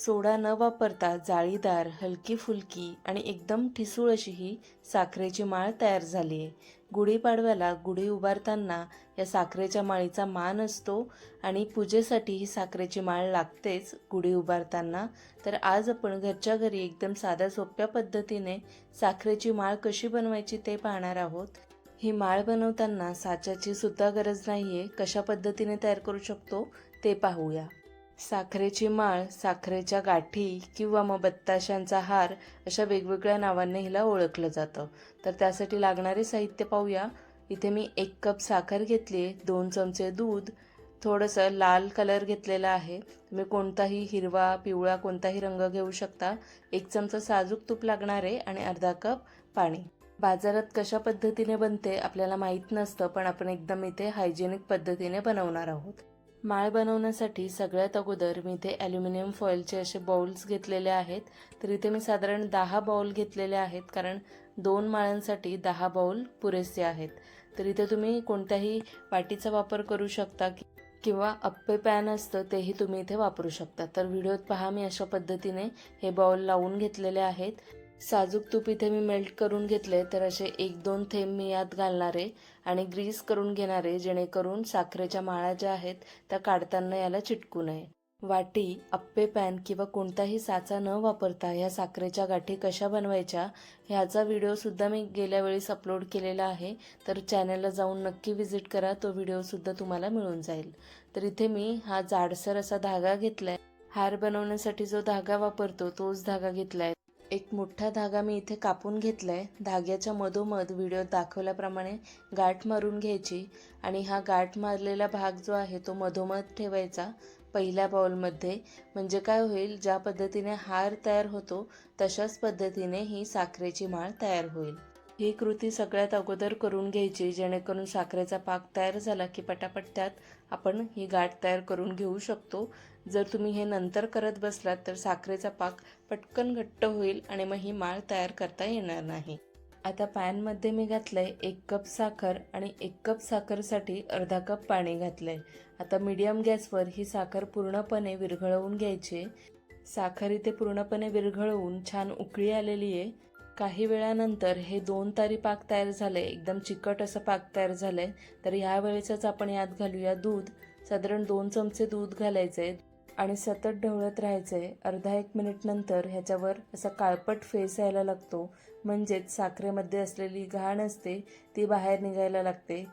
सोडा न वापरता जाळीदार हलकी फुलकी आणि एकदम ठिसूळ अशी ही साखरेची माळ तयार झाली आहे. गुढीपाडव्याला गुढी उभारताना या साखरेच्या माळीचा मान असतो आणि पूजेसाठी ही साखरेची माळ लागतेच गुढी उभारताना. तर आज आपण घरच्या घरी एकदम साध्या सोप्या पद्धतीने साखरेची माळ कशी बनवायची ते पाहणार आहोत. ही माळ बनवताना साच्याची सुद्धा गरज नाही आहे कशा पद्धतीने तयार करू शकतो ते पाहूया. साखरेची माळ साखरेच्या गाठी किंवा मग बत्ताशांचा हार अशा वेगवेगळ्या नावांनी हिला ओळखलं जातं. तर त्यासाठी लागणारे साहित्य पाहूया. इथे मी एक कप साखर घेतली आहे दोन चमचे दूध थोडंसं लाल कलर घेतलेला आहे. तुम्ही कोणताही हिरवा पिवळा कोणताही रंग घेऊ शकता. एक चमचा साजूक तूप लागणार आहे आणि अर्धा कप पाणी. बाजारात कशा पद्धतीने बनते आपल्याला माहीत नसतं पण आपण एकदम इथे हायजेनिक पद्धतीने बनवणार आहोत. माळ बनवण्यासाठी सगळ्यात अगोदर मी इथे ॲल्युमिनियम फॉईलचे असे बाउल्स घेतलेले आहेत. तर इथे मी साधारण दहा बाउल घेतलेले आहेत कारण दोन माळांसाठी दहा बाउल पुरेसे आहेत. तर इथे तुम्ही कोणत्याही वाटीचा वापर करू शकता की किंवा अप्पे पॅन असतं तेही तुम्ही इथे वापरू शकता. तर व्हिडिओत पहा मी अशा पद्धतीने हे बाउल लावून घेतलेले आहेत. साजूक तूप इथे मी मेल्ट करून घेतले तर असे एक दोन थेंब मी यात घालणारे आणि ग्रीस करून घेणारे जेणेकरून साखरेच्या माळा ज्या आहेत त्या काढताना याला चिटकू नये. वाटी अप्पे पॅन किंवा कोणताही साचा न वापरता ह्या साखरेच्या गाठी कशा बनवायच्या ह्याचा व्हिडिओसुद्धा मी गेल्या वेळेस अपलोड केलेला आहे. तर चॅनलला जाऊन नक्की व्हिजिट करा तो व्हिडिओसुद्धा तुम्हाला मिळून जाईल. तर इथे मी हा जाडसर असा धागा घेतलाय. हार बनवण्यासाठी जो धागा वापरतो तोच धागा घेतलाय. एक मोठा धागा मी इथे कापून घेतला आहे धाग्याच्या मधोमध व्हिडिओ दाखवल्याप्रमाणे गाठ मारून घ्यायची आणि हा गाठ मारलेला भाग जो आहे तो मधोमध ठेवायचा पहिल्या बाउलमध्ये म्हणजे काय होईल ज्या पद्धतीने हार तयार होतो तशाच पद्धतीने ही साखरेची माळ तयार होईल. ही कृती सगळ्यात अगोदर करून घ्यायची जेणेकरून साखरेचा पाक तयार झाला की पटापट त्यात आपण ही गाठ तयार करून घेऊ शकतो. जर तुम्ही हे नंतर करत बसलात तर साखरेचा पाक पटकन घट्ट होईल आणि मग ही माळ तयार करता येणार नाही. आता पॅनमध्ये मी घातलंय एक कप साखर आणि एक कप साखरसाठी अर्धा कप पाणी घातलंय. आता मीडियम गॅसवर ही साखर पूर्णपणे विरघळवून घ्यायची. साखर इथे पूर्णपणे विरघळवून छान उकळी आलेली आहे. काही वेळानंतर हे दोन तारी पाक तयार झाले. एकदम चिकट असं पाक तयार झालंय. तर ह्या वेळेसच आपण यात घालूया दूध. साधारण दोन चमचे दूध घालायचे आणि सतत ढवळत राहायचे. अर्धा एक मिनिट नंतर ह्याच्यावर असा काळपट फेस यायला लागतो. म्हणजेच साखरेमध्ये असलेली घाण असते ती बाहेर निघायला लागते.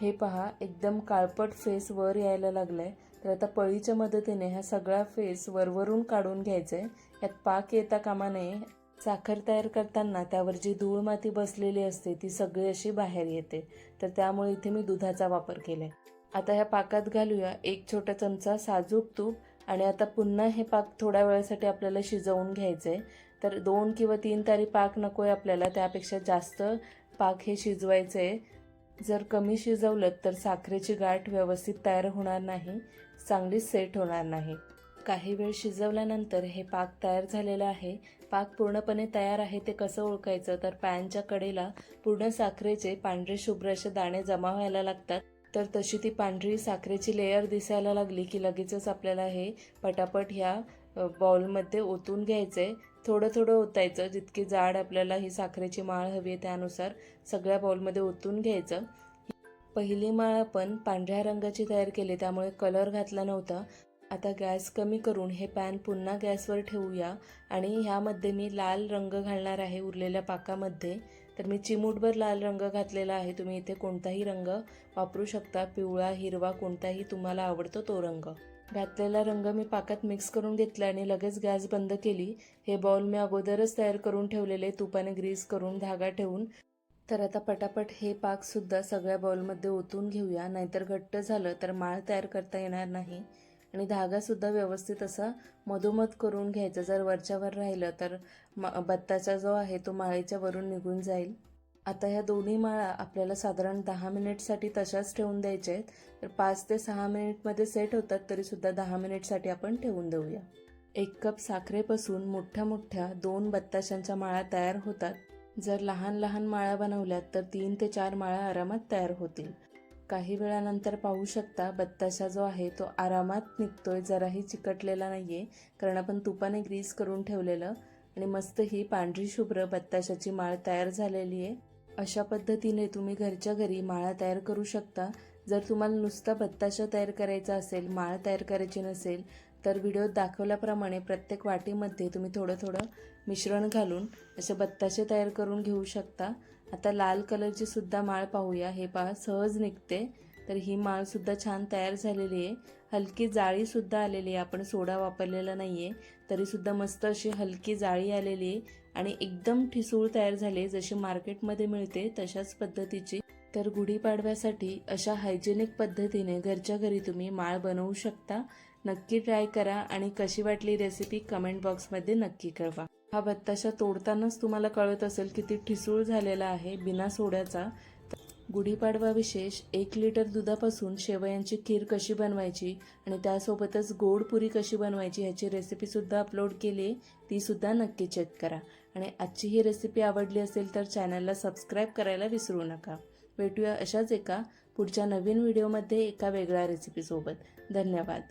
हे पहा एकदम काळपट फेस वर यायला आहे तर आता पळीच्या मदतीने हा सगळा फेस वरवरून काढून घ्यायचाय. यात पाक येता कामा नये. साखर तयार करताना त्यावर जी धूळ माती बसलेली असते ती सगळी अशी बाहेर येते. तर त्यामुळे इथे मी दुधाचा वापर केलाय. आता ह्या पाकात घालूया एक छोटा चमचा साजूक तूप आणि आता पुन्हा हे पाक थोड्या वेळासाठी आपल्याला शिजवून घ्यायचंय. तर दोन किंवा तीन तारी पाक नकोय आपल्याला त्यापेक्षा जास्त पाक हे शिजवायचंय. जर कमी शिजवलं तर साखरेची गाठ व्यवस्थित तयार होणार नाही चांगली सेट होणार नाही. काही वेळ शिजवल्यानंतर हे पाक तयार झालेलं आहे. पाक पूर्णपणे तयार आहे ते कसं ओळखायचं? तर पॅनच्या कडेला पूर्ण साखरेचे पांढरे शुभ्र असे दाणे जमा व्हायला लागतात. तर तशी ती पांढरी साखरेची लेयर दिसायला लागली की लगेचच आपल्याला हे पटापट ह्या बॉलमध्ये बाउलमध्ये ओतून घ्यायचे थोडं थोडं ओतायचं. जितकी जाड आपल्याला ही साखरेची माळ हवी आहे त्यानुसार सगळ्या बाउलमध्ये ओतून घ्यायचं. पहिली माळ आपण पांढऱ्या रंगाची तयार केली. त्यामुळे कलर घातला नव्हता. आता गॅस कमी करून हे पॅन पुन्हा गॅसवर ठेवूया आणि ह्यामध्ये मी लाल रंग घालणार आहे उरलेल्या पाकामध्ये. तर मी चिमूटभर लाल रंग घातलेला आहे. तुम्ही इथे कोणताही रंग वापरू शकता. पिवळा हिरवा कोणताही तुम्हाला आवडतो तो रंग. घातलेला रंग मी पाकात मिक्स करून घेतला आणि लगेच गॅस बंद केली. हे बॉल मी अगोदरच तयार करून ठेवलेले तुपाने ग्रीस करून धागा ठेवून. तर आता पटापट हे पाकसुद्धा सगळ्या बॉलमध्ये ओतून घेऊया. नाहीतर घट्ट झालं तर माळ तयार करता येणार नाही. आणि धागासुद्धा व्यवस्थित असा मधोमध करून घ्यायचा. जर वरच्यावर राहिलं तर म बत्ताचा जो आहे तो माळीच्या वरून निघून जाईल. आता ह्या दोन्ही माळा आपल्याला साधारण दहा मिनिटसाठी तशाच ठेवून द्यायच्या आहेत. तर पाच ते सहा मिनिटमध्ये सेट होतात तरीसुद्धा दहा मिनिटसाठी आपण ठेवून देऊया. एक कप साखरेपासून मोठ्या मोठ्या दोन बत्ताशांच्या माळा तयार होतात. जर लहान लहान माळा बनवल्यात तर तीन ते चार माळा आरामात तयार होतील. काही वेळानंतर पाहू शकता बत्ताशा जो आहे तो आरामात निघतोय जराही चिकटलेला नाहीये. कारण आपण तुपाने ग्रीस करून ठेवलेलं आणि मस्त ही पांढरी शुभ्र बत्ताशाची माळ तयार झालेली आहे. अशा पद्धतीने तुम्ही घरच्या घरी माळा तयार करू शकता. जर तुम्हाला नुसता बत्ताशा तयार करायचा असेल माळ तयार करायची नसेल तर व्हिडिओत दाखवल्याप्रमाणे प्रत्येक वाटीमध्ये तुम्ही थोडं थोडं मिश्रण घालून असे बत्ताशे तयार करून घेऊ शकता. आता लाल कलरची सुद्धा माळ पाहूया. हे पहा सहज निघते. तर ही माळसुद्धा छान तयार झालेली आहे. हलकी जाळीसुद्धा आलेली आहे. आपण सोडा वापरलेला नाही आहे तरीसुद्धा मस्त अशी हलकी जाळी आलेली आहे. आणि एकदम ठिसूळ तयार झाली जशी मार्केटमध्ये मिळते तशाच पद्धतीची तर गुढीपाडव्यासाठी अशा हायजेनिक पद्धतीने घरच्या घरी तुम्ही माळ बनवू शकता. नक्की ट्राय करा आणि कशी वाटली रेसिपी कमेंट बॉक्समध्ये नक्की कळवा. हा बत्ताशा तोडतानाच तुम्हाला कळत असेल किती ठिसूळ झालेला आहे बिना सोड्याचा. गुढीपाडवा विशेष एक लिटर दुधापासून शेवयांची खीर कशी बनवायची आणि त्यासोबतच गोड पुरी कशी बनवायची ह्याची रेसिपीसुद्धा अपलोड केली आहे. तीसुद्धा नक्की चेक करा. आणि आजची ही रेसिपी आवडली असेल तर चॅनलला सबस्क्राईब करायला विसरू नका. भेटूया अशाच एका पुढच्या नवीन व्हिडिओमध्ये एका वेगळ्या रेसिपीसोबत धन्यवाद.